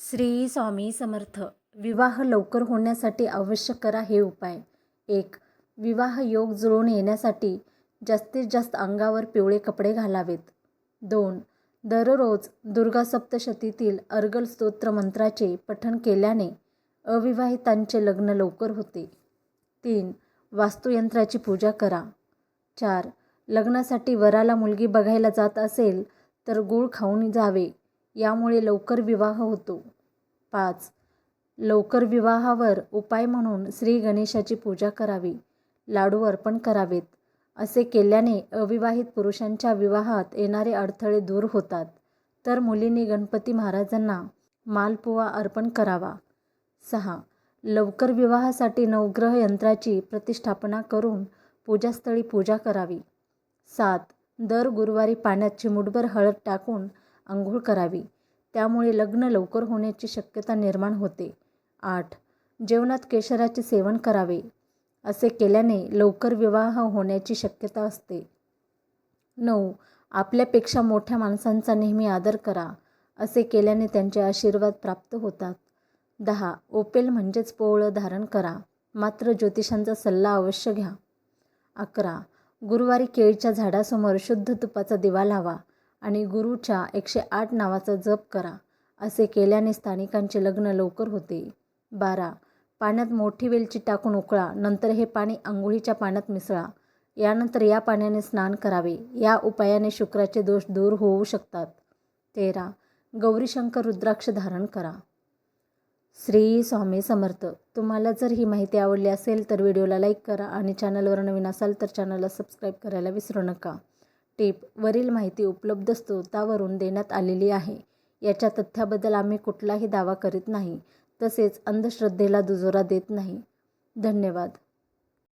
श्री स्वामी समर्थ विवाह लवकर होण्यासाठी आवश्यक करा हे उपाय. एक विवाह योग जुळून येण्यासाठी जास्तीत जास्त अंगावर पिवळे कपडे घालावेत. दोन दररोज दुर्गा सप्तशतीतील अर्गल स्तोत्र मंत्राचे पठण केल्याने अविवाहितांचे लग्न लवकर होते. तीन वास्तुयंत्राची पूजा करा. चार लग्नासाठी वराला मुलगी बघायला जात असेल तर गूळ खाऊन जावे. यामुळे लवकर विवाह होतो. पाच. लवकर विवाहावर उपाय म्हणून श्री गणेशाची पूजा करावी. लाडू अर्पण करावेत. असे केल्याने अविवाहित पुरुषांच्या विवाहात येणारे अडथळे दूर होतात. तर मुलींनी गणपती महाराजांना मालपुवा अर्पण करावा. सहा. लवकर विवाहासाठी नवग्रह यंत्राची प्रतिष्ठापना करून पूजास्थळी पूजा करावी. सात. दर गुरुवारी पाण्यात चिमूटभर हळद टाकून आंघोळ करावी. त्यामुळे लग्न लवकर होण्याची शक्यता निर्माण होते. आठ. जेवणात केशराचे सेवन करावे असे केल्याने लवकर विवाह होण्याची शक्यता असते. नऊ. आपल्यापेक्षा मोठ्या माणसांचा नेहमी आदर करा असे केल्याने त्यांचे आशीर्वाद प्राप्त होतात. दहा. ओपेल म्हणजेच पोवळं धारण करा मात्र ज्योतिषांचा सल्ला अवश्य घ्या. अकरा. गुरुवारी केळीच्या झाडासमोर शुद्ध तुपाचा दिवा लावा आणि गुरुच्या एकशे आठ नावाचा जप करा असे केल्याने स्थानिकांचे लग्न लवकर होते. बारा. पाण्यात मोठी वेलची टाकून उकळा नंतर हे पाणी आंघोळीच्या पाण्यात मिसळा. यानंतर या पाण्याने स्नान करावे. या उपायाने शुक्राचे दोष दूर होऊ शकतात. तेरा. गौरीशंकर रुद्राक्ष धारण करा. श्री स्वामी समर्थ. तुम्हाला जर ही माहिती आवडली असेल तर व्हिडिओला लाईक करा आणि चॅनलवर नवीन असाल तर चॅनलला सबस्क्राईब करायला विसरू नका. टीप वरील माहिती उपलब्ध स्त्रोतावरून देण्यात आलेली आहे. याच्या तथ्याबद्दल आम्ही कुठलाही दावा करीत नाही. तसेच अंधश्रद्धेला दुजोरा देत नाही. धन्यवाद.